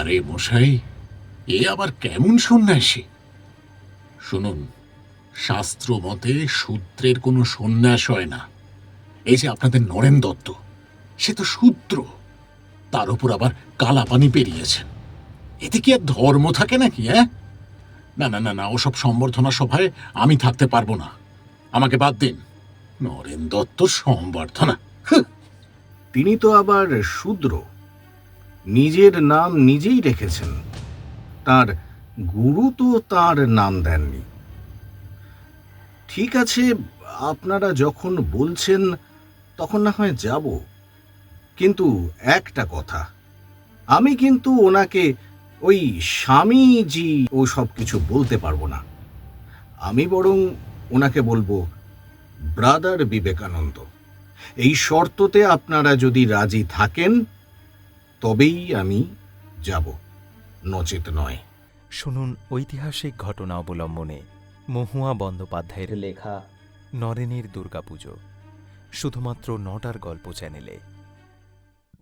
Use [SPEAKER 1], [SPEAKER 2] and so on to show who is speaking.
[SPEAKER 1] আরে মশাই, এ আবার কেমন সন্ন্যাসী শুনুন শাস্ত্র মতে শূদ্রের কোনো সন্ন্যাস হয় না। এই যে আপনাদের নরেন দত্ত, সে তো শূদ্র, তার উপর আবার কালাপানি পেরিয়েছেন। এতে কি আর ধর্ম থাকে নাকি হ্যাঁ? না না না না, ওসব সম্বর্ধনা সভায় আমি থাকতে পারব না। আমাকে বাদ দিন। নরেন দত্ত সম্বর্ধনা
[SPEAKER 2] তিনি তো আবার শূদ্র। নিজের নাম নিজেই রেখেছেন। তার গুরু তো তার নাম দেননি। ঠিক আছে, আপনারা যখন বলছেন, তখন না হয় যাব। কিন্তু একটা কথা, আমি কিন্তু ওনাকে ওই স্বামীজি ও সব কিছু বলতে পারব না। আমি বরং ওনাকে বলব, ব্রাদার বিবেকানন্দ, এই শর্ততে আপনারা যদি রাজি থাকেন তবেই আমি যাব। নচেত নয়।
[SPEAKER 3] শুনুন ঐতিহাসিক ঘটনা অবলম্বনে মহুয়া বন্দ্যোপাধ্যায়ের লেখা নরেনের দুর্গাপুজো। শুধুমাত্র নটার গল্প চ্যানেলে